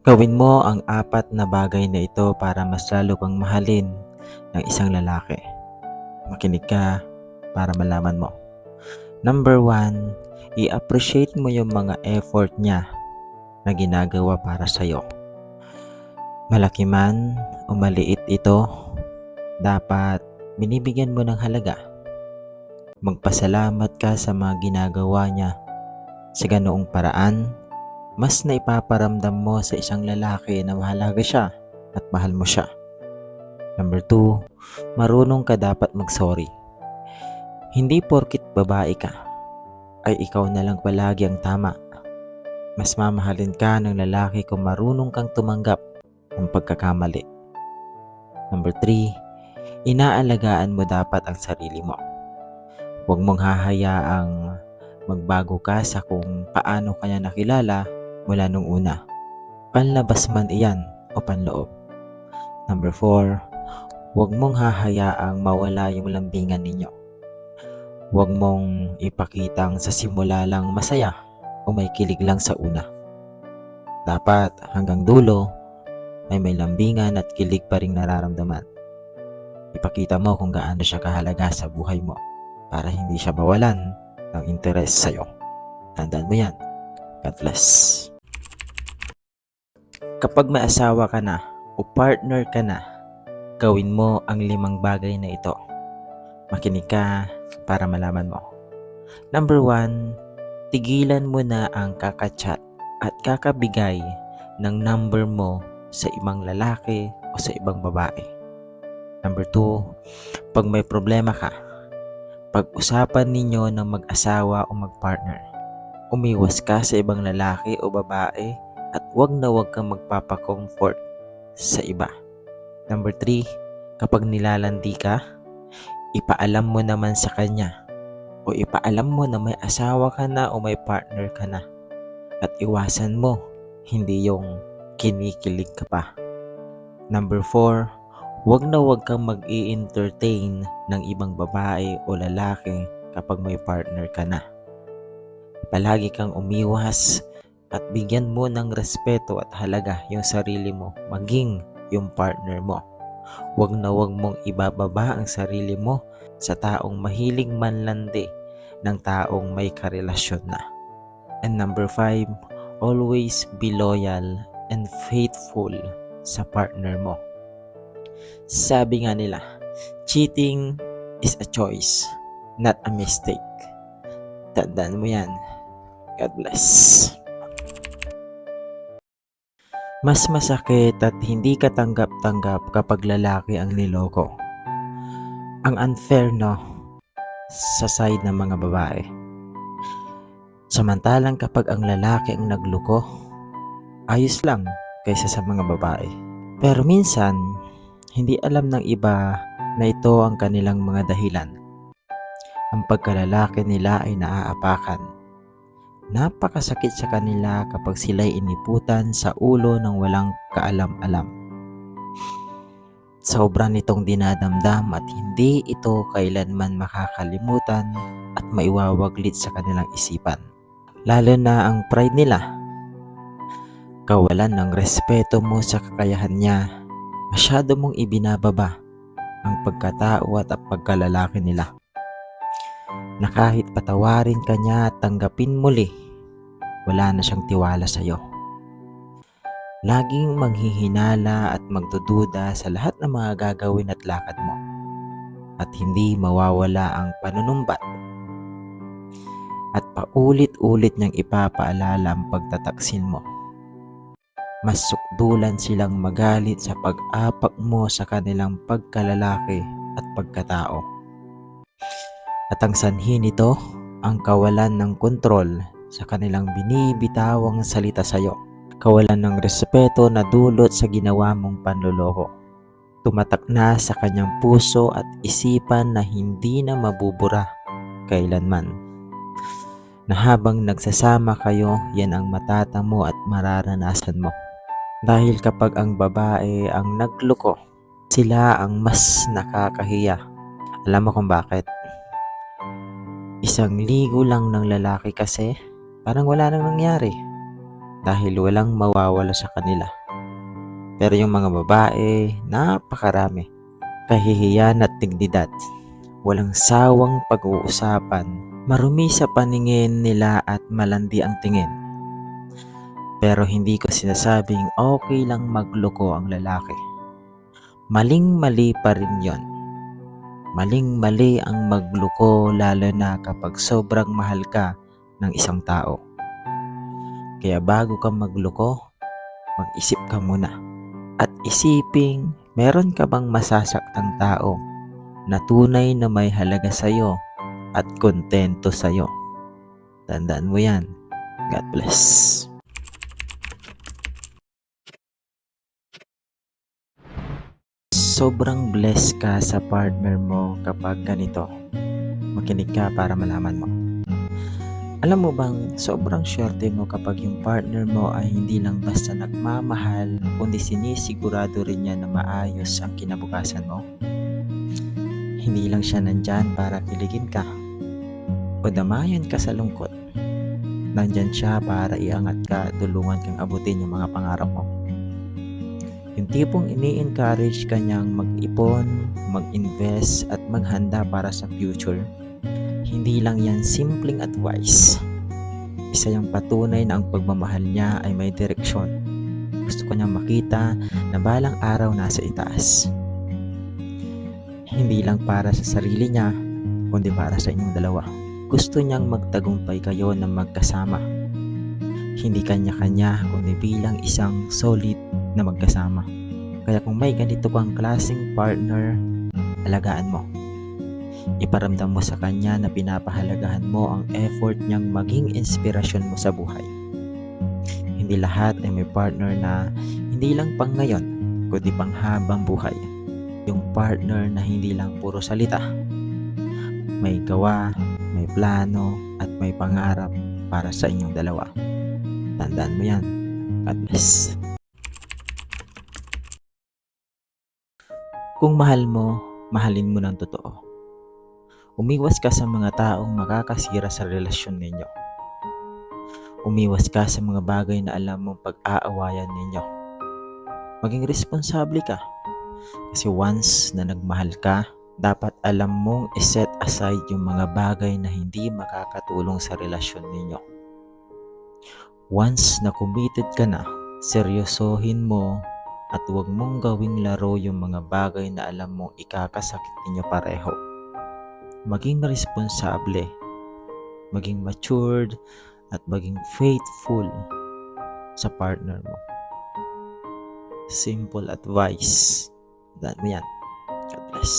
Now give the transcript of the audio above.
Gawin mo ang apat na bagay na ito para mas lalo kang mahalin ng isang lalaki. Makinig ka para malaman mo. Number one, i-appreciate mo yung mga effort niya na ginagawa para sa'yo. Malaki man o maliit ito, dapat binibigyan mo ng halaga. Magpasalamat ka sa mga ginagawa niya. Sa ganoong paraan, mas naipaparamdam mo sa isang lalaki na mahalaga siya at mahal mo siya. Number two, marunong ka dapat mag-sorry. Hindi porkit babae ka, ay ikaw na lang palagi ang tama. Mas mamahalin ka ng lalaki kung marunong kang tumanggap ng pagkakamali. Number three, inaalagaan mo dapat ang sarili mo. Huwag mong hahayaang magbago ka sa kung paano kanya nakilala mula nung una. Panlabas man iyan o panloob. Number 4, huwag mong hahayaang mawala yung lambingan ninyo. Huwag mong ipakitang sa simula lang masaya o may kilig lang sa una. Dapat hanggang dulo ay may lambingan at kilig pa rin nararamdaman. Ipakita mo kung gaano siya kahalaga sa buhay mo para hindi siya bawalan ng interes sa'yo. Tandaan mo yan. God bless. Kapag may asawa ka na o partner ka na, gawin mo ang limang bagay na ito. Makinig ka para malaman mo. Number one, tigilan mo na ang kakachat at kakabigay ng number mo sa ibang lalaki o sa ibang babae. Number two, pag may problema ka, pag-usapan ninyo ng mag-asawa o mag-partner. Umiwas ka sa ibang lalaki o babae at wag na wag kang magpapa-comfort sa iba. Number 3, kapag nilalandi ka, ipaalam mo naman sa kanya o ipaalam mo na may asawa ka na o may partner ka na at iwasan mo, hindi yung kinikilig ka pa. Number 4, wag na wag kang mag entertain ng ibang babae o lalaki kapag may partner ka na. Palagi kang umiwas at bigyan mo ng respeto at halaga yung sarili mo, maging yung partner mo. Huwag na huwag mong ibababa ang sarili mo sa taong mahilig manlandi ng taong may karelasyon na. And number five, always be loyal and faithful sa partner mo. Sabi nga nila, cheating is a choice, not a mistake. Tandaan mo yan. God bless. Mas masakit at hindi ka tanggap-tanggap kapag lalaki ang niloko. Ang unfair no sa side ng mga babae. Samantalang kapag ang lalaki ang nagloko, ayos lang kaysa sa mga babae. Pero minsan, hindi alam ng iba na ito ang kanilang mga dahilan. Ang pagkalalaki nila ay naaapakan Napakasakit sa kanila kapag sila'y iniputan sa ulo ng walang kaalam-alam. Sobra nitong dinadamdam at hindi ito kailanman makakalimutan at maiwawaglit sa kanilang isipan. Lalo na ang pride nila. Kawalan ng respeto mo sa kakayahan niya, masyado mong ibinababa ang pagkatao at pagkalalaki nila na kahit patawarin ka niya at tanggapin muli, wala na siyang tiwala sa iyo. Laging manghihinala at magdududa sa lahat ng mga gagawin at lakad mo. At hindi mawawala ang panunumbat. At paulit-ulit niyang ipapaalala ang pagtataksin mo. Mas sukdulan silang magalit sa pag-apak mo sa kanilang pagkalalaki at pagkatao. At ang sanhi nito, ang kawalan ng kontrol sa kanilang binibitawang salita sa iyo. Kawalan ng respeto na dulot sa ginawa mong panloloko. Tumatak na sa kanyang puso at isipan na hindi na mabubura kailanman. Na habang nagsasama kayo, yan ang matatamo at mararanasan mo. Dahil kapag ang babae ang nagloko, sila ang mas nakakahiya. Alam mo kung bakit? Isang ligo lang ng lalaki kasi Parang wala nang nangyari. dahil walang mawawala sa kanila. Pero yung mga babae, napakarami. Kahihiyan at dignidad. Walang sawang pag-uusapan. Marumi sa paningin nila at malandi ang tingin. Pero hindi ko sinasabing okay lang magloko ang lalaki. Maling-mali pa rin yon. Maling-mali ang magloko lalo na kapag sobrang mahal ka ng isang tao. Kaya bago ka magloko, mag-isip ka muna. At isiping, meron ka bang masasaktang tao na tunay na may halaga sa'yo at kontento sa'yo? Tandaan mo yan. God bless. Sobrang blessed ka sa partner mo kapag ganito. Makinig ka para malaman mo. Alam mo bang sobrang swerte mo kapag yung partner mo ay hindi lang basta nagmamahal, kundi sinisigurado rin niya na maayos ang kinabukasan mo? Hindi lang siya nandyan para kiligin ka o damayan ka sa lungkot. Nandyan siya para iangat ka at tulungan kang abutin yung mga pangarap mo. Yung tipong ini-encourage ka niyang mag-ipon, mag-invest at maghanda para sa future hindi lang yan simpleng advice. Isa yung patunay na ang pagmamahal niya ay may direksyon. Gusto ko niyang makita na balang araw nasa itaas. Hindi lang para sa sarili niya, kundi para sa inyong dalawa. Gusto niyang magtagumpay kayo na magkasama. Hindi kanya-kanya, kundi bilang isang solid na magkasama. Kaya kung may ganito kang klaseng partner, alagaan mo Iparamdam mo sa kanya na pinapahalagahan mo ang effort niyang maging inspirasyon mo sa buhay. Hindi lahat ay may partner na hindi lang pang ngayon, kundi pang habang buhay. Yung partner na hindi lang puro salita. May gawa, may plano, at may pangarap para sa inyong dalawa. Tandaan mo yan. God bless. Kung mahal mo, mahalin mo ng totoo. Umiwas ka sa mga taong makakasira sa relasyon ninyo. Umiwas ka sa mga bagay na alam mong pag-aawayan ninyo. Maging responsable ka. Kasi once na nagmahal ka, dapat alam mong iset aside yung mga bagay na hindi makakatulong sa relasyon ninyo. Once na committed ka na, seryosohin mo at huwag mong gawing laro yung mga bagay na alam mong ikakasakit ninyo pareho maging responsable, maging matured, at maging faithful sa partner mo. Simple advice. Tandaan mo yan. God bless.